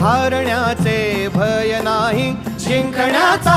हारण्याचे भय नाही. जिंकण्याचा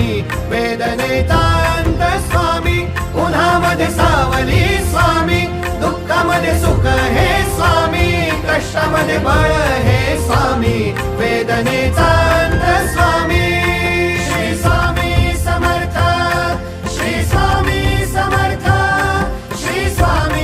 स्वामी. वेदनेतांत स्वामी. उन्हामध्ये सावली स्वामी. दुःखामध्ये सुख हे स्वामी. कष्टामध्ये बळ हे स्वामी. वेदनेतांत स्वामी. श्री स्वामी समर्थ. श्री स्वामी समर्थ. श्री स्वामी